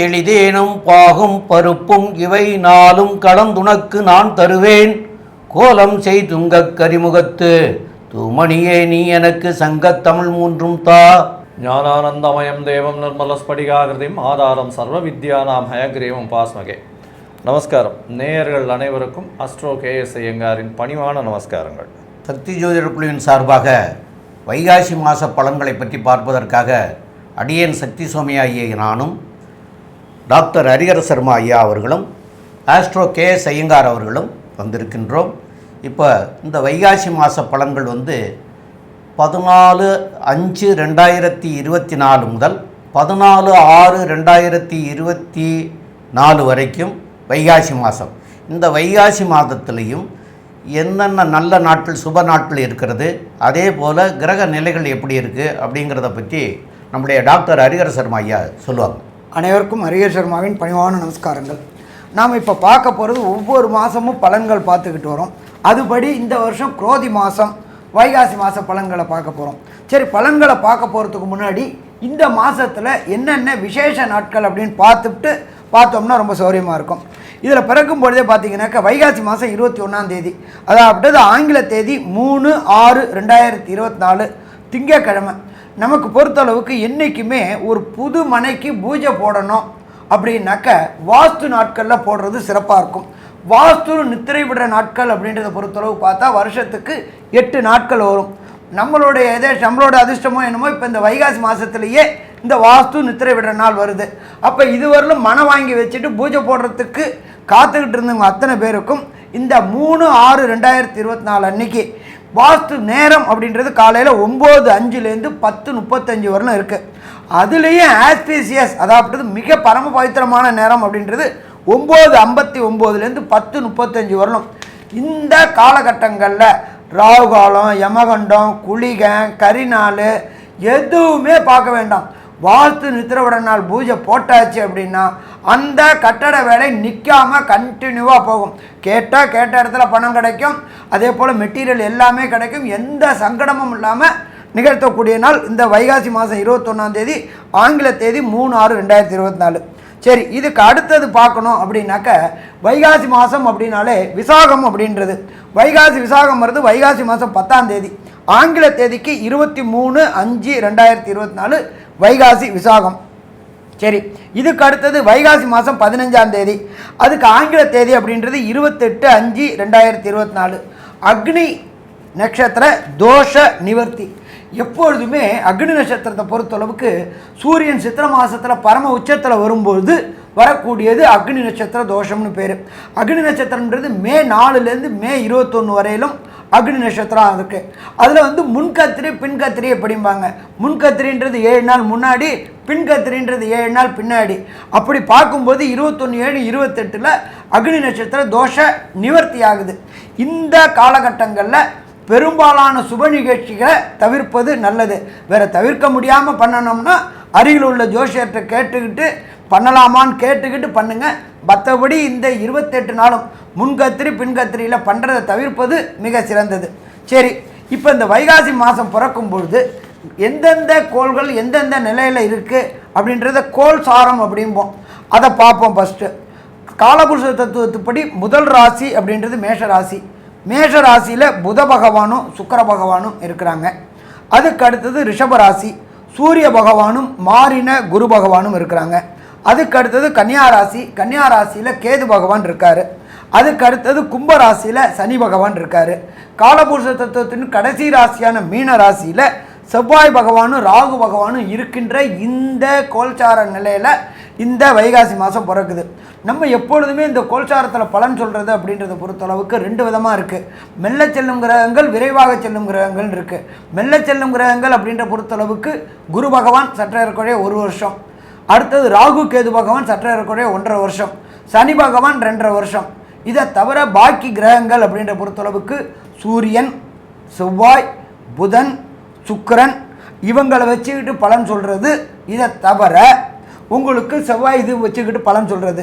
தெளிதேனும் பாகும் பருப்பும் இவை நாளும் கலந்துனக்கு நான் தருவேன். கோலம் செய்துங்கக் கரிமுகத்து தூமணியே நீ எனக்கு சங்கத்தமிழ் மூன்றும் தா. ஞானானந்தமயம் தேவம் நிர்மலஸ்படிகாகிருதிம் ஆதாரம் சர்வ வித்யானாம் ஹயக்ரீவம் பாஸ்மகே. நமஸ்காரம். நேயர்கள் அனைவருக்கும் அஸ்ட்ரோ கேஎஸ் ஐயங்காரின் பணிவான நமஸ்காரங்கள். சக்தி ஜோதிடர் குழுவின் சார்பாக வைகாசி மாத பலன்களை பற்றி பார்ப்பதற்காக அடியேன் சக்தி சுவாமி ஐயா நானும் டாக்டர் ஹரிஹர சர்மா ஐயா அவர்களும் ஆஸ்ட்ரோ கே எஸ் ஐயங்கார் அவர்களும் வந்திருக்கின்றோம். இப்போ இந்த வைகாசி மாத பலன்கள் வந்து பதினாலு அஞ்சு ரெண்டாயிரத்தி இருபத்தி நாலு முதல் பதினாலு ஆறு ரெண்டாயிரத்தி இருபத்தி நாலு வரைக்கும் வைகாசி மாதம் இந்த வைகாசி மாதத்துலேயும் என்னென்ன நல்ல நாட்கள் சுப நாட்கள் இருக்கிறது அதே போல் கிரக நிலைகள் எப்படி இருக்குது அப்படிங்கிறத பற்றி நம்முடைய டாக்டர் ஹரிஹர சர்மா ஐயா சொல்லுவாங்க. அனைவருக்கும் ஹரிஹர் சர்மாவின் பணிவான நமஸ்காரங்கள். நாம் இப்போ பார்க்க போகிறது ஒவ்வொரு மாதமும் பலன்கள் பார்த்துக்கிட்டு வரோம். அதுபடி இந்த வருஷம் குரோதி மாதம் வைகாசி மாத பலன்களை பார்க்க போகிறோம் சரி பலன்களை பார்க்க போகிறதுக்கு முன்னாடி இந்த மாதத்தில் என்னென்ன விசேஷ நாட்கள் அப்படின்னு பார்த்துட்டு பார்த்தோம்னா ரொம்ப சௌரியமாக இருக்கும். இதில் பிறக்கும் பொழுதே பார்த்தீங்கன்னாக்கா வைகாசி மாதம் இருபத்தி ஒன்றாம் தேதி. அதாவது ஆங்கில தேதி மூணு ஆறு ரெண்டாயிரத்தி இருபத்தி நாலு திங்கக்கிழமை நமக்கு பொறுத்தளவுக்கு என்றைக்குமே ஒரு புது மனைக்கு பூஜை போடணும் அப்படின்னாக்க வாஸ்து நாட்களில் போடுறது சிறப்பாக இருக்கும். வாஸ்து நித்திரை விடுற நாட்கள் அப்படின்றத பொறுத்தளவு பார்த்தா வருஷத்துக்கு எட்டு நாட்கள் வரும். நம்மளுடைய எதே நம்மளோட அதிர்ஷ்டமோ என்னமோ இப்போ இந்த வைகாசி மாதத்துலேயே இந்த வாஸ்து நித்திரை விடுற நாள் வருது. அப்போ இதுவரையிலும் மனம் வாங்கி வச்சுட்டு பூஜை போடுறதுக்கு காத்துக்கிட்டு இருந்தவங்க அத்தனை பேருக்கும் இந்த மூணு ஆறு ரெண்டாயிரத்தி இருபத்தி நாலு அன்னைக்கு வாஸ்து நேரம் அப்படின்றது காலையில் ஒம்பது அஞ்சுலேருந்து பத்து முப்பத்தஞ்சு வரலும் இருக்குது அதுலேயும் ஆஸ்பீசியஸ் அதாவது மிக பரம பவித்திரமான நேரம் அப்படின்றது ஒம்பது ஐம்பத்தி ஒம்போதுலேருந்து பத்து முப்பத்தஞ்சு வரலும் இந்த காலகட்டங்களில் ராகுகாலம் யமகண்டம் குளிகன் கரிநாள் எதுவுமே பார்க்க வேண்டாம். வாஸ்து நித்திரவிட நாள் பூஜை போட்டாச்சு அப்படின்னா அந்த கட்டட வேலை நிற்காம கண்டினியூவாக போகும். கேட்டால் கேட்ட இடத்துல பணம் கிடைக்கும். அதே போல் மெட்டீரியல் எல்லாமே கிடைக்கும். எந்த சங்கடமும் இல்லாமல் நிகழ்த்தக்கூடிய நாள் இந்த வைகாசி மாதம் இருபத்தொன்னாம் தேதி ஆங்கில தேதி மூணு ஆறு ரெண்டாயிரத்தி இருபத்தி நாலு. சரி இதுக்கு அடுத்தது பார்க்கணும் அப்படின்னாக்க வைகாசி மாதம் அப்படின்னாலே விசாகம் அப்படின்றது. வைகாசி விசாகம் வருது வைகாசி மாதம் பத்தாம் தேதி. ஆங்கில தேதிக்கு இருபத்தி மூணு அஞ்சு ரெண்டாயிரத்தி இருபத்தி நாலு வைகாசி விசாகம். சரி இதுக்கு அடுத்தது வைகாசி மாதம் பதினஞ்சாம் தேதி. அதுக்கு ஆங்கில தேதி அப்படின்றது இருபத்தெட்டு அஞ்சு ரெண்டாயிரத்தி இருபத்தி நாலு அக்னி நட்சத்திர தோஷ நிவர்த்தி. எப்பொழுதுமே அக்னி நட்சத்திரத்தை பொறுத்தளவுக்கு சூரியன் சித்திர மாதத்தில் பரம உச்சத்தில் வரும்பொழுது வரக்கூடியது அக்னி நட்சத்திர தோஷம்னு பேர். அக்னி நட்சத்திரன்றது மே நாலுலேருந்து மே இருபத்தொன்று வரையிலும் அக்னி நட்சத்திரம் இருக்குது அதில் வந்து முன்கத்திரி பின்கத்திரி அப்படிம்பாங்க முன்கத்திரின்றது ஏழு நாள் முன்னாடி பின்கத்திரின்றது ஏழு நாள் பின்னாடி. அப்படி பார்க்கும்போது இருபத்தொன்று ஏழு இருபத்தெட்டில் அக்னி நட்சத்திர தோஷ நிவர்த்தி ஆகுது. இந்த காலகட்டங்களில் பெரும்பாலான சுப நிகழ்ச்சிகளை தவிர்ப்பது நல்லது. வேற தவிர்க்க முடியாமல் பண்ணணும்னா அருகில் உள்ள ஜோசியர்கிட்ட கேட்டுக்கிட்டு பண்ணலாமான்னு கேட்டுக்கிட்டு பண்ணுங்க. மற்றபடி இந்த இருபத்தெட்டு நாளும் முன்கத்திரி பின்கத்திரியில் பண்ணுறதை தவிர்ப்பது மிக சிறந்தது. சரி இப்போ இந்த வைகாசி மாதம் பிறக்கும் பொழுது எந்தெந்த கோள்கள் எந்தெந்த நிலையில் இருக்குது அப்படின்றத கோள் சாரம் அப்படிம்போம். அதை பார்ப்போம் ஃபஸ்ட்டு காலபுருஷ தத்துவத்துப்படி முதல் ராசி அப்படின்றது மேஷ ராசி. மேஷ ராசியில் புத பகவானும் சுக்கர பகவானும் இருக்கிறாங்க. அதுக்கு அடுத்தது ரிஷப ராசி. சூரிய பகவானும் மாறின குரு பகவானும் இருக்கிறாங்க. அதுக்கு அடுத்தது கன்னியா ராசி கன்னியா ராசியில் கேது பகவான் இருக்கார். அதுக்கு அடுத்தது கும்ப ராசியில் சனி பகவான் இருக்கார். காலபுருஷ தத்துவத்தின் கடைசி ராசியான மீன ராசியில் செவ்வாய் பகவானும் ராகு பகவானும் இருக்கின்ற இந்த கோல்சார நிலையில் இந்த வைகாசி மாதம் பிறக்குது. நம்ம எப்பொழுதுமே இந்த கோல்சாரத்தில் பலன் சொல்கிறது அப்படின்றத பொறுத்தளவுக்கு ரெண்டு விதமாக இருக்குது மெல்ல செல்லும் கிரகங்கள் விரைவாக செல்லும் கிரகங்கள் இருக்குது மெல்ல செல்லும் கிரகங்கள் அப்படின்ற பொறுத்தளவுக்கு குரு பகவான் சற்ற ஒரு வருஷம். அடுத்தது ராகு கேது பகவான் சற்ற இருக்கக்கூடிய ஒன்றரை வருஷம். சனி பகவான் ரெண்டரை வருஷம். இதை தவிர பாக்கி கிரகங்கள் அப்படின்ற பொறுத்தளவுக்கு சூரியன் செவ்வாய் புதன் சுக்கரன் இவங்களை வச்சுக்கிட்டு பலன் சொல்கிறது இதை தவிர உங்களுக்கு செவ்வாய் இது வச்சுக்கிட்டு பலன் சொல்கிறது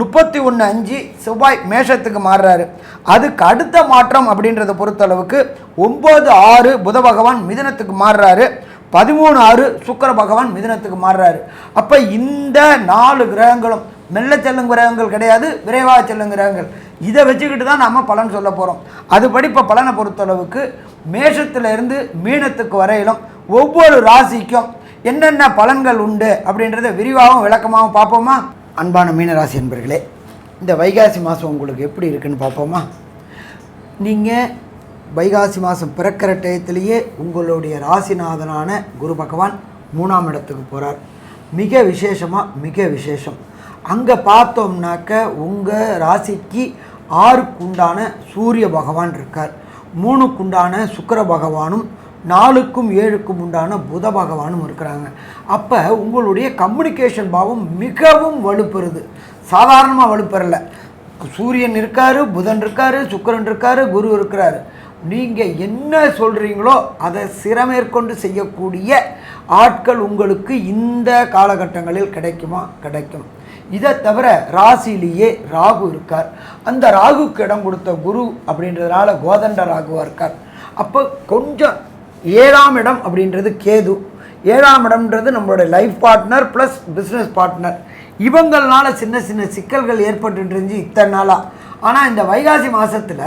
முப்பத்தி ஒன்று அஞ்சு செவ்வாய் மேஷத்துக்கு மாறுறாரு. அதுக்கு அடுத்த மாற்றம் அப்படின்றத பொறுத்தளவுக்கு ஒம்பது ஆறு புத பகவான் மிதனத்துக்கு மாறுறாரு. பதிமூணு ஆறு சுக்கர பகவான் மிதனத்துக்கு மாறுறாரு. அப்போ இந்த நாலு கிரகங்களும் மெல்ல செல்லும் கிரகங்கள் கிடையாது விரைவாக செல்லும் கிரகங்கள். இதை வச்சுக்கிட்டு தான் நம்ம பலன் சொல்ல போகிறோம் அதுபடி இப்போ பலனை பொறுத்தளவுக்கு மேஷத்திலிருந்து மீனத்துக்கு வரையிலும் ஒவ்வொரு ராசிக்கும் என்னென்ன பலன்கள் உண்டு அப்படின்றத விரிவாகவும் விளக்கமாகவும் பார்ப்போமா? அன்பான மீனராசி என்பர்களே இந்த வைகாசி மாதம் உங்களுக்கு எப்படி இருக்குன்னு பார்ப்போமா? நீங்கள் வைகாசி மாதம் பிறக்கிற டயத்திலேயே உங்களுடைய ராசிநாதனான குரு பகவான் மூணாம் இடத்துக்கு போகிறார் மிக விசேஷமாக மிக விசேஷம். அங்கே பார்த்தோம்னாக்க உங்கள் ராசிக்கு ஆறுக்குண்டான சூரிய பகவான் இருக்கார். மூணுக்குண்டான சுக்கிர பகவானும் நாலுக்கும் ஏழுக்கும் உண்டான புத பகவானும் இருக்கிறாங்க. அப்போ உங்களுடைய கம்யூனிகேஷன் பாவம் மிகவும் வலுப்பெறுது. சாதாரணமாக வலுப்பெறல. சூரியன் இருக்கார் புதன் இருக்கார் சுக்கரன் இருக்கார் குரு இருக்கிறாரு. நீங்கள் என்ன சொல்கிறீங்களோ அதை சிறமேற்கொண்டு செய்யக்கூடிய ஆட்கள் உங்களுக்கு இந்த காலகட்டங்களில் கிடைக்குமா? கிடைக்கும். இதை தவிர ராசிலேயே ராகு இருக்கார். அந்த ராகுக்கு இடம் கொடுத்த குரு அப்படின்றதுனால கோதண்ட ராகுவாக இருக்கார். அப்போ கொஞ்சம் ஏழாம் இடம் அப்படின்றது கேது. ஏழாம் இடம்ன்றது நம்மளுடைய life partner plus business partner இவங்களால சின்ன சின்ன சிக்கல்கள் ஏற்பட்டுட்டு இருந்துச்சு இத்தனை நாளாக ஆனால் இந்த வைகாசி மாதத்தில்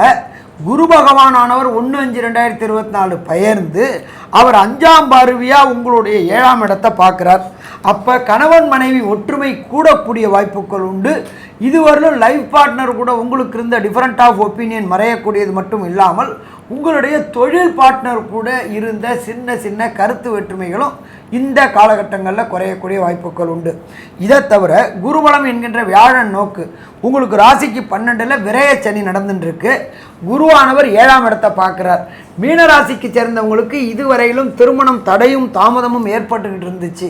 குரு பகவானானவர் ஒன்று அஞ்சு ரெண்டாயிரத்தி இருபத்தி நாலு பெயர்ந்து அவர் அஞ்சாம் பார்வையாக உங்களுடைய ஏழாம் இடத்தை பார்க்குறார். அப்போ கணவன் மனைவி ஒற்றுமை கூடக்கூடிய வாய்ப்புகள் உண்டு. இதுவரையிலும் லைஃப் பார்ட்னர் கூட உங்களுக்கு இருந்த டிஃப்ரெண்ட் ஆஃப் ஒப்பீனியன் மறையக்கூடியது மட்டும் இல்லாமல் உங்களுடைய தொழில் பார்ட்னர் கூட இருந்த சின்ன சின்ன கருத்து வேற்றுமைகளும் இந்த காலகட்டங்களில் குறையக்கூடிய வாய்ப்புகள் உண்டு. இதை தவிர குருபலம் என்கின்ற வியாழன் நோக்கு உங்களுக்கு ராசிக்கு பன்னெண்டில் விரயச்சனி சனி நடந்துட்டு குருவானவர் ஏழாம் இடத்தை பார்க்குறார். மீனராசிக்கு சேர்ந்தவங்களுக்கு இதுவரையிலும் திருமணம் தடையும் தாமதமும் ஏற்பட்டுக்கிட்டு இருந்துச்சு.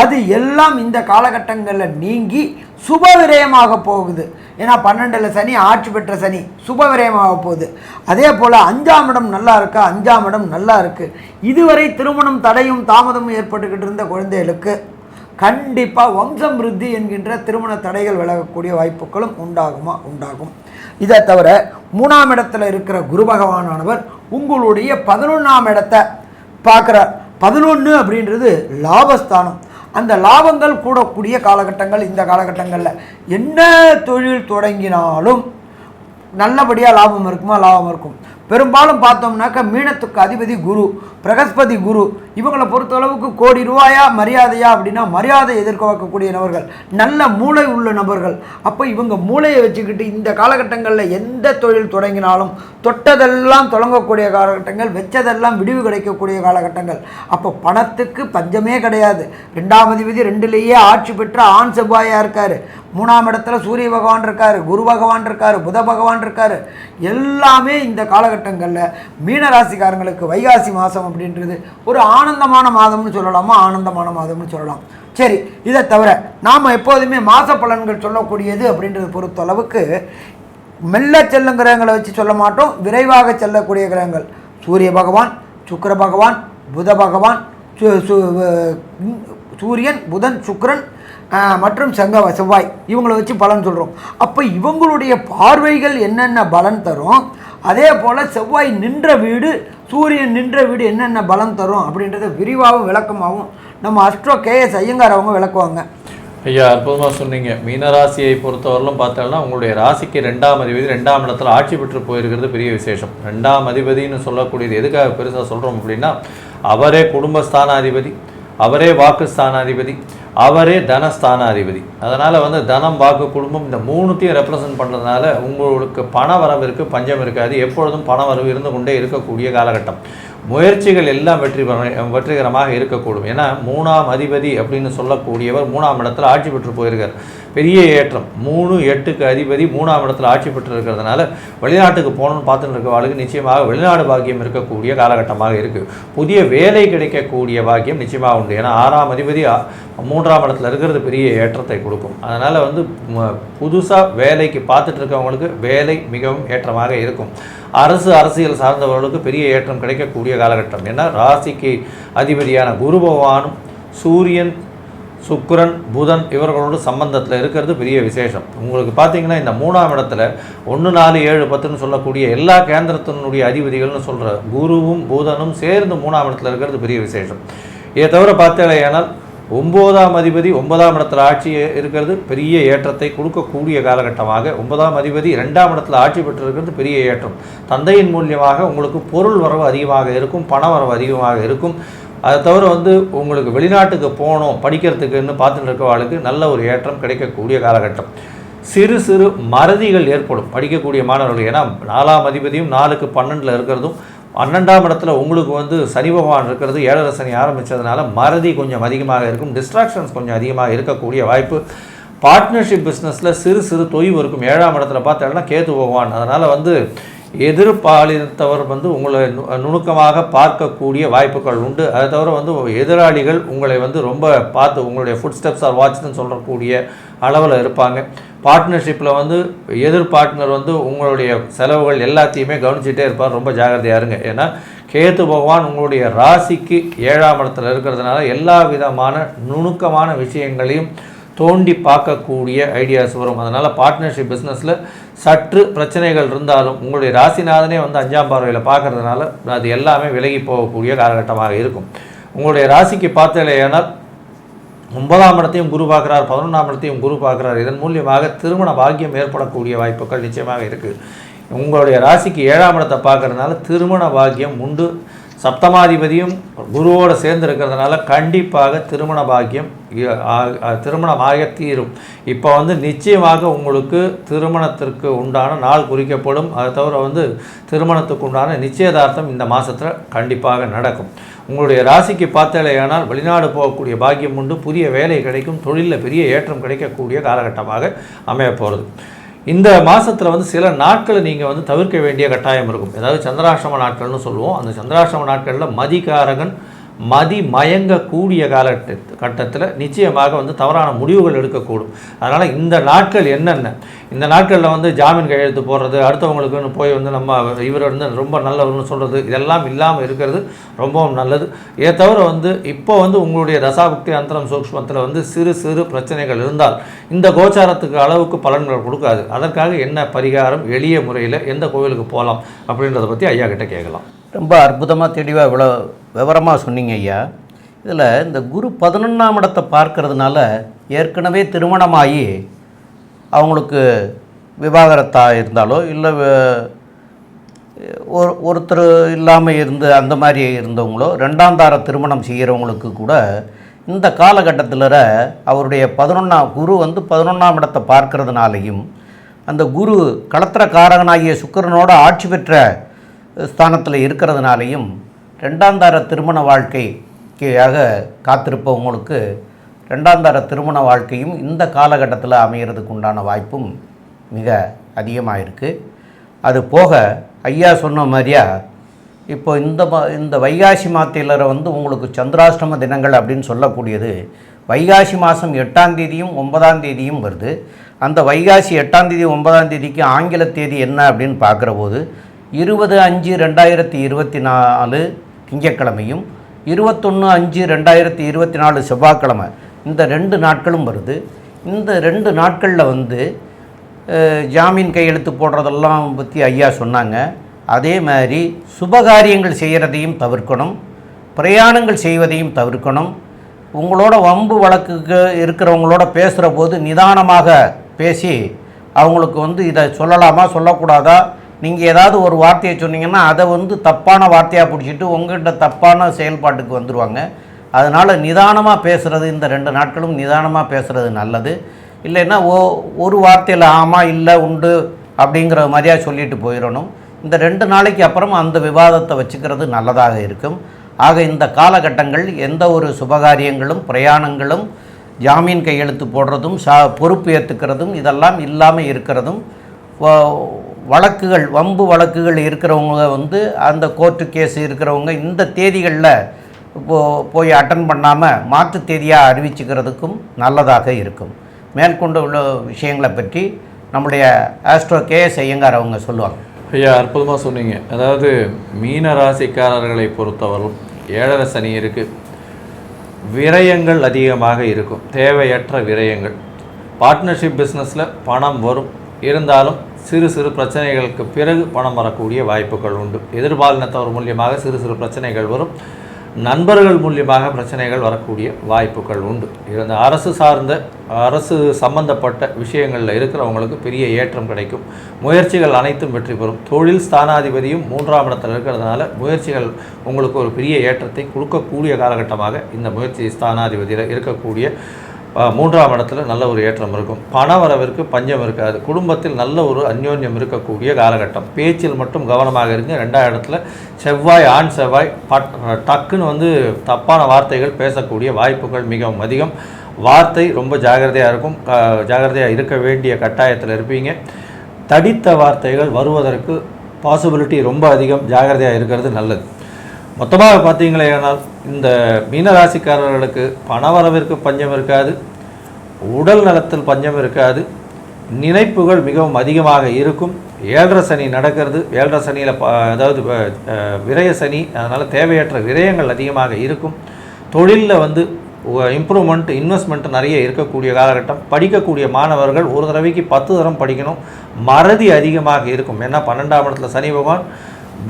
அது எல்லாம் இந்த காலகட்டங்களில் நீங்கி சுப விரயமாக போகுது. ஏன்னா பன்னெண்டில் சனி ஆட்சி பெற்ற சனி சுப விரயமாக போகுது. அதே போல் அஞ்சாம் இடம் நல்லா இருக்கா? அஞ்சாம் இடம் நல்லா இருக்குது இதுவரை திருமணம் தடையும் தாமதமும் ஏற்பட்டுக்கிட்டு இருந்த குழந்தைகளுக்கு கண்டிப்பாக வம்சம் விருத்தி என்கின்ற திருமண தடைகள் விலகக்கூடிய வாய்ப்புகளும் உண்டாகுமா? உண்டாகும். இதை தவிர மூணாம் இடத்துல இருக்கிற குரு பகவானவர் உங்களுடைய பதினொன்றாம் இடத்தை பார்க்குறார் பதினொன்று அப்படின்றது லாபஸ்தானம். அந்த லாபங்கள் கூடக்கூடிய காலகட்டங்கள் இந்த காலகட்டங்களில் என்ன தொழில் தொடங்கினாலும் நல்லபடியாக லாபம் இருக்குமா? லாபம் இருக்கும். பெரும்பாலும் பார்த்தோம்னாக்க மீனத்துக்கு அதிபதி குரு பிரகஸ்பதி குரு. இவங்களை பொறுத்தளவுக்கு கோடி ரூபாயா மரியாதையா அப்படின்னா மரியாதை எதிர்பார்க்கக்கூடிய நபர்கள் நல்ல மூளை உள்ள நபர்கள். அப்போ இவங்க மூளையை வச்சுக்கிட்டு இந்த காலகட்டங்களில் எந்த தொழில் தொடங்கினாலும் தொட்டதெல்லாம் தொடங்கக்கூடிய காலகட்டங்கள் வச்சதெல்லாம் விடிவு கிடைக்கக்கூடிய காலகட்டங்கள். அப்போ பணத்துக்கு பஞ்சமே கிடையாது. ரெண்டாம் அதிபதி ரெண்டுலேயே ஆட்சி பெற்ற ஆண் செவ்வாயாக இருக்கார். மூணாம் இடத்துல சூரிய பகவான் இருக்கார் குரு பகவான் இருக்கார் புத பகவான் இருக்கார். எல்லாமே இந்த காலகட்டங்களில் மீனராசிக்காரங்களுக்கு வைகாசி மாதம் அப்படின்றது ஒரு ஆனந்தமான மாதம்னு சொல்லலாமா? ஆனந்தமான மாதம்னு சொல்லலாம். சரி இதை தவிர நாம் எப்போதுமே மாத பலன்கள் சொல்லக்கூடியது அப்படின்றத பொறுத்தளவுக்கு மெல்ல செல்லும் கிரகங்களை வச்சு சொல்ல மாட்டோம். விரைவாக செல்லக்கூடிய கிரகங்கள். சூரிய பகவான் சுக்கிர பகவான் புத பகவான் சூரியன் புதன் சுக்கிரன் மற்றும் செங்க செவ்வாய். இவங்களை வச்சு பலன் சொல்கிறோம் அப்போ இவங்களுடைய பார்வைகள் என்னென்ன பலன் தரும்? அதே போல் செவ்வாய் நின்ற வீடு சூரியன் நின்ற வீடு என்னென்ன பலன் தரும் அப்படின்றத விரிவாகவும் விளக்கமாகவும் நம்ம அஸ்ட்ரோ கேஎஸ் ஐயங்கார் அவங்க விளக்குவாங்க. ஐயா அற்புதமாக சொன்னீங்க. மீனராசியை பொறுத்தவரையிலும் பார்த்தோம்னா உங்களுடைய ராசிக்கு ரெண்டாம் அதிபதி ரெண்டாம் இடத்துல ஆட்சி பெற்று போயிருக்கிறது பெரிய விசேஷம். ரெண்டாம் அதிபதின்னு சொல்லக்கூடியது எதுக்காக பெருசாக சொல்கிறோம் அப்படின்னா அவரே குடும்பஸ்தானாதிபதி. அவரே வாக்கு ஸ்தானாதிபதி அவரே தனஸ்தானாதிபதி அதனால் வந்து தனம் வாக்கு குடும்பம் இந்த மூணுத்தையும் ரெப்ரசன்ட் பண்ணுறதுனால உங்களுக்கு பண வரவிற்கு பஞ்சம் இருக்காது. எப்பொழுதும் பண வரவு இருந்து கொண்டே இருக்கக்கூடிய காலகட்டம். முயற்சிகள் எல்லாம் வெற்றி வெற்றிகரமாக இருக்கக்கூடும். ஏன்னா மூணாம் அதிபதி அப்படின்னு சொல்லக்கூடியவர் மூணாம் இடத்தில் ஆட்சி பெற்று போயிருக்கார். பெரிய ஏற்றம். மூணு எட்டுக்கு அதிபதி மூணாம் இடத்துல ஆட்சி பெற்று இருக்கிறதுனால வெளிநாட்டுக்கு போகணும்னு பார்த்துட்டு இருக்கவாளுக்கு நிச்சயமாக வெளிநாடு பாக்கியம் இருக்கக்கூடிய காலகட்டமாக இருக்குது புதிய வேலை கிடைக்கக்கூடிய பாக்கியம் நிச்சயமாக உண்டு. ஏன்னா ஆறாம் அதிபதி மூன்றாம் இடத்துல இருக்கிறது பெரிய ஏற்றத்தை கொடுக்கும். அதனால் வந்து புதுசாக வேலைக்கு பார்த்துட்டு இருக்கவங்களுக்கு வேலை மிகவும் ஏற்றமாக இருக்கும். அரசு அரசியல் சார்ந்தவர்களுக்கு பெரிய ஏற்றம் கிடைக்கக்கூடிய காலகட்டம். ஏன்னா ராசிக்கு அதிபதியான குரு பகவானும் சூரியன் சுக்கரன் புதன் இவர்களோட சம்பந்தத்தில் இருக்கிறது பெரிய விசேஷம். உங்களுக்கு பார்த்தீங்கன்னா இந்த மூணாம் இடத்துல ஒன்று நாலு ஏழு பத்துன்னு சொல்லக்கூடிய எல்லா கேந்திரத்தினுடைய அதிபதிகள்னு சொல்கிற குருவும் புதனும் சேர்ந்து மூணாம் இடத்துல இருக்கிறது பெரிய விசேஷம். இதை தவிர பார்த்தேனால் ஒம்போதாம் அதிபதி ஒன்பதாம் இடத்துல ஆட்சி இருக்கிறது பெரிய ஏற்றத்தை கொடுக்கக்கூடிய காலகட்டமாக ஒன்பதாம் அதிபதி ரெண்டாம் இடத்துல ஆட்சி பெற்றிருக்கிறது பெரிய ஏற்றம். தந்தையின் மூலியமாக உங்களுக்கு பொருள் வரவு அதிகமாக இருக்கும் பண வரவு அதிகமாக இருக்கும். அதை தவிர வந்து உங்களுக்கு வெளிநாட்டுக்கு போகணும் படிக்கிறதுக்குன்னு பார்த்துட்டு இருக்கவாளுக்கு நல்ல ஒரு ஏற்றம் கிடைக்கக்கூடிய காலகட்டம். சிறு சிறு மறதிகள் ஏற்படும். படிக்கக்கூடிய மாணவர்கள் ஏன்னா நாலாம் அதிபதியும் நாலுக்கு பன்னெண்டில் இருக்கிறதும் பன்னெண்டாம் இடத்துல உங்களுக்கு வந்து சனி பகவான் இருக்கிறது ஏழரை சனி ஆரம்பித்ததுனால மறதி கொஞ்சம் அதிகமாக இருக்கும் டிஸ்ட்ராக்ஷன்ஸ் கொஞ்சம் அதிகமாக இருக்கக்கூடிய வாய்ப்பு. பார்ட்னர்ஷிப் பிஸ்னஸில் சிறு சிறு தொய்வு இருக்கும். ஏழாம் இடத்துல பார்த்தோம்னா கேத்து பகவான். அதனால் வந்து எதிர்பாலினத்தவர் வந்து உங்களை நு- நுணுக்கமாக பார்க்கக்கூடிய வாய்ப்புகள் உண்டு. அதை தவிர வந்து எதிராளிகள் உங்களை வந்து ரொம்ப பார்த்து உங்களுடைய ஃபுட் ஸ்டெப்ஸ் ஆர் வாட்ச்னு சொல்லக்கூடிய அளவில் இருப்பாங்க. பார்ட்னர்ஷிப்பில் வந்து எதிர் பார்ட்னர் வந்து உங்களுடைய செலவுகள் எல்லாத்தையுமே கவனிச்சிட்டே இருப்பார். ரொம்ப ஜாகிரதையாக இருங்க. ஏன்னா கேத்து பகவான் உங்களுடைய ராசிக்கு ஏழாம் இடத்துல இருக்கிறதுனால எல்லா விதமான நுணுக்கமான விஷயங்களையும் தோண்டி பார்க்கக்கூடிய ஐடியாஸ் வரும். அதனால் பார்ட்னர்ஷிப் பிஸ்னஸில் சற்று பிரச்சனைகள் இருந்தாலும் உங்களுடைய ராசிநாதனே வந்து அஞ்சாம் பார்வையில் பார்க்கறதுனால அது எல்லாமே விலகி போகக்கூடிய காலகட்டமாக இருக்கும். உங்களுடைய ராசிக்கு பார்த்தலையானால் ஒன்பதாம் இடத்தையும் குரு பார்க்குறார் பதினொன்றாம் இடத்தையும் குரு பார்க்குறார். இதன் மூலியமாக திருமண பாக்கியம் ஏற்படக்கூடிய வாய்ப்புகள் நிச்சயமாக இருக்குது உங்களுடைய ராசிக்கு ஏழாம் இடத்தை பார்க்கறதுனால திருமண பாக்கியம் உண்டு. சப்தமாதிபதியும் குருவோடு சேர்ந்து இருக்கிறதுனால கண்டிப்பாக திருமண பாக்கியம் திருமணம் ஆக திருமணமாக தீரும். இப்போ வந்து நிச்சயமாக உங்களுக்கு திருமணத்திற்கு உண்டான நாள் குறிக்கப்படும். அதை தவிர வந்து திருமணத்துக்கு உண்டான நிச்சயதார்த்தம் இந்த மாதத்தில் கண்டிப்பாக நடக்கும். உங்களுடைய ராசிக்கு பார்த்தாலேயானால் வெளிநாடு போகக்கூடிய பாக்கியம் உண்டு. புதிய வேலை கிடைக்கும். தொழிலில் பெரிய ஏற்றம் கிடைக்கக்கூடிய காலகட்டமாக அமைய போகிறது இந்த மாதத்தில் வந்து சில நாட்களை நீங்கள் வந்து தவிர்க்க வேண்டிய கட்டாயம் இருக்கும். ஏதாவது சந்திராசிரம நாட்கள்னு சொல்லுவோம். அந்த சந்திராசிரம நாட்களில் மதிகாரகன் மதி மயங்கக்கூடிய காலகட்ட கட்டத்தில் நிச்சயமாக வந்து தவறான முடிவுகள் எடுக்கக்கூடும். அதனால் இந்த நாட்கள் என்னென்ன? இந்த நாட்களில் வந்து ஜாமீன் கையெழுத்து போடுறது அடுத்தவங்களுக்குன்னு போய் வந்து நம்ம இவர் வந்து ரொம்ப நல்லவர்னு சொல்கிறது இதெல்லாம் இல்லாமல் இருக்கிறது ரொம்பவும் நல்லது. இதை தவிர வந்து இப்போ வந்து உங்களுடைய ரசாபுக்தி அந்தரம் சூக்ஷ்மத்தில் வந்து சிறு சிறு பிரச்சனைகள் இருந்தால் இந்த கோச்சாரத்துக்கு அளவுக்கு பலன்கள் கொடுக்காது. அதற்காக என்ன பரிகாரம்? எளிய முறையில் எந்த கோவிலுக்கு போகலாம் அப்படின்றத பற்றி ஐயா கிட்ட கேட்கலாம். ரொம்ப அற்புதமாக தெளிவாக இவ்வளோ விவரமாக சொன்னீங்க ஐயா. இதில் இந்த குரு பதினொன்றாம் இடத்தை பார்க்கறதுனால ஏற்கனவே திருமணமாகி அவங்களுக்கு விவாகரத்தாக இருந்தாலோ இல்லை ஒரு ஒருத்தர் இல்லாமல் இருந்து அந்த மாதிரி இருந்தவங்களோ ரெண்டாம் தார திருமணம் செய்கிறவங்களுக்கு கூட இந்த காலகட்டத்தில் அவருடைய பதினொன்றாம் குரு வந்து பதினொன்றாம் இடத்தை பார்க்கறதுனாலையும் அந்த குரு களத்திரக்காரகனாகிய சுக்கிரனோட ஆட்சி பெற்ற ஸ்தானத்தில் இருக்கிறதுனாலையும் ரெண்டாம் தார திருமண வாழ்க்கைக்காக காத்திருப்பவங்களுக்கு ரெண்டாம் தார திருமண வாழ்க்கையும் இந்த காலகட்டத்தில் அமைகிறதுக்கு உண்டான வாய்ப்பும் மிக அதிகமாக இருக்குது அது போக ஐயா சொன்ன மாதிரியா இப்போ இந்த இந்த வைகாசி மாத்திலரை வந்து உங்களுக்கு சந்திராஷ்டம தினங்கள் அப்படின்னு சொல்லக்கூடியது. வைகாசி மாதம் எட்டாம் தேதியும் ஒன்பதாம் தேதியும் வருது. அந்த வைகாசி எட்டாம் தேதி ஒன்பதாம் தேதிக்கு ஆங்கில தேதி என்ன அப்படின்னு பார்க்குற போது இருபது அஞ்சு ரெண்டாயிரத்தி இருபத்தி நாலு திங்கட்கிழமையும் இருபத்தொன்று அஞ்சு ரெண்டாயிரத்தி இருபத்தி நாலு செவ்வாய்க்கிழமை. இந்த ரெண்டு நாட்களும் வருது. இந்த ரெண்டு நாட்களில் வந்து ஜாமீன் கையெழுத்து போடுறதெல்லாம் பற்றி ஐயா சொன்னாங்க. அதே மாதிரி சுபகாரியங்கள் செய்கிறதையும் தவிர்க்கணும். பிரயாணங்கள் செய்வதையும் தவிர்க்கணும். உங்களோட வம்பு வழக்குக்கு இருக்கிறவங்களோட பேசுகிற போது நிதானமாக பேசி அவங்களுக்கு வந்து இதை சொல்லலாமா சொல்லக்கூடாதா நீங்கள் ஏதாவது ஒரு வார்த்தையை சொன்னீங்கன்னா அதை வந்து தப்பான வார்த்தையாக பிடிச்சிட்டு உங்கள்கிட்ட தப்பான செயல்பாட்டுக்கு வந்துடுவாங்க அதனால் நிதானமாக பேசுகிறது இந்த ரெண்டு நாட்களும் நிதானமாக பேசுகிறது நல்லது. இல்லைன்னா ஓ ஒரு வார்த்தையில் ஆமாம் இல்லை உண்டு அப்படிங்கிற மாதிரியா சொல்லிட்டு போயிடணும். இந்த ரெண்டு நாளைக்கு அப்புறம் அந்த விவாதத்தை வச்சுக்கிறது நல்லதாக இருக்கும். ஆக இந்த காலகட்டங்கள் எந்த ஒரு சுபகாரியங்களும் பிரயாணங்களும் ஜாமீன் கையெழுத்து போடுறதும் சா பொறுப்பு ஏற்றுக்கிறதும் இதெல்லாம் இல்லாமல் இருக்கிறதும் வழக்குகள் வம்பு வழக்குகள் இருக்கிறவங்க வந்து அந்த கோர்ட்டு கேஸ் இருக்கிறவங்க இந்த தேதிகளில் போ போய் அட்டன் பண்ணாமல் மாற்று தேதியாக அறிவிச்சுக்கிறதுக்கும் நல்லதாக இருக்கும். மேற்கொண்டு உள்ள விஷயங்களை பற்றி நம்முடைய ஆஸ்ட்ரோ கேஎஸ் ஐயங்கார் அவங்க சொல்லுவாங்க. ஐயா அற்புதமாக சொன்னீங்க. அதாவது மீன ராசிக்காரர்களை பொறுத்தவரும் ஏழரை சனி இருக்குது விரயங்கள் அதிகமாக இருக்கும். தேவையற்ற விரயங்கள். பார்ட்னர்ஷிப் பிஸ்னஸில் பணம் வரும். இருந்தாலும் சிறு சிறு பிரச்சனைகளுக்கு பிறகு பணம் வரக்கூடிய வாய்ப்புகள் உண்டு. எதிர்பாலினத்தவர் மூலியமாக சிறு சிறு பிரச்சனைகள் வரும். நண்பர்கள் மூலியமாக பிரச்சனைகள் வரக்கூடிய வாய்ப்புகள் உண்டு. இந்த அரசு சார்ந்த அரசு சம்பந்தப்பட்ட விஷயங்களில் இருக்கிறவங்களுக்கு பெரிய ஏற்றம் கிடைக்கும். முயற்சிகள் அனைத்தும் வெற்றி பெறும். தொழில் ஸ்தானாதிபதியும் மூன்றாம் இடத்தில் இருக்கிறதுனால முயற்சிகள் உங்களுக்கு ஒரு பெரிய ஏற்றத்தை கொடுக்கக்கூடிய காலகட்டமாக இந்த முயற்சி ஸ்தானாதிபதியில் இருக்கக்கூடிய மூன்றாம் இடத்துல நல்ல ஒரு ஏற்றம் இருக்கும். பண வரவிற்கு பஞ்சம் இருக்காது. குடும்பத்தில் நல்ல ஒரு அந்யோன்யம் இருக்கக்கூடிய காலகட்டம். பேச்சில் மட்டும் கவனமாக இருங்க. ரெண்டாம் இடத்துல செவ்வாய் ஆண் செவ்வாய் பட் டக்குன்னு வந்து தப்பான வார்த்தைகள் பேசக்கூடிய வாய்ப்புகள் மிகவும் அதிகம். வார்த்தை ரொம்ப ஜாகிரதையாக இருக்கும். ஜாகிரதையாக இருக்க வேண்டிய கட்டாயத்தில் இருப்பீங்க. தடித்த வார்த்தைகள் வருவதற்கு பாசிபிலிட்டி ரொம்ப அதிகம். ஜாகிரதையாக இருக்கிறது நல்லது. மொத்தமாக பார்த்தீங்களேனால் இந்த மீனராசிக்காரர்களுக்கு பணவரவிற்கு பஞ்சம் இருக்காது உடல் நலத்தில் பஞ்சம் இருக்காது நினைப்புகள் மிகவும் அதிகமாக இருக்கும். ஏழரை சனி நடக்கிறது. ஏழரை சனியில் ப அதாவது விரய சனி அதனால் தேவையற்ற விரயங்கள் அதிகமாக இருக்கும். தொழிலில் வந்து இம்ப்ரூவ்மெண்ட் இன்வெஸ்ட்மெண்ட் நிறைய இருக்கக்கூடிய காலகட்டம். படிக்கக்கூடிய மாணவர்கள் ஒரு தடவைக்கு பத்து தரம் படிக்கணும். மறதி அதிகமாக இருக்கும். ஏன்னா பன்னெண்டாம் இடத்துல சனி பகவான்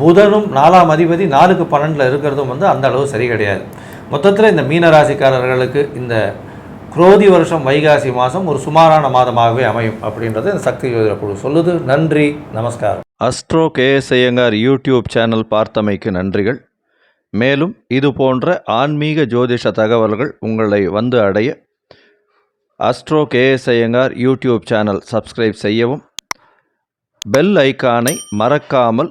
புதனும் நாலாம் அதிபதி நாலுக்கு பன்னெண்டில் இருக்கிறதும் வந்து அந்த அளவு சரி கிடையாது. மொத்தத்தில் இந்த மீனராசிக்காரர்களுக்கு இந்த குரோதி வருஷம் வைகாசி மாதம் ஒரு சுமாரான மாதமாகவே அமையும் அப்படின்றது இந்த சக்தி ஜோதிட குழு சொல்லுது. நன்றி நமஸ்காரம். Astro K S Iyengar YouTube channel பார்த்தமைக்கு நன்றிகள். மேலும் இது போன்ற ஆன்மீக ஜோதிஷ தகவல்கள் உங்களை வந்து அடைய Astro K S Iyengar YouTube channel subscribe செய்யவும் பெல் ஐக்கானை மறக்காமல்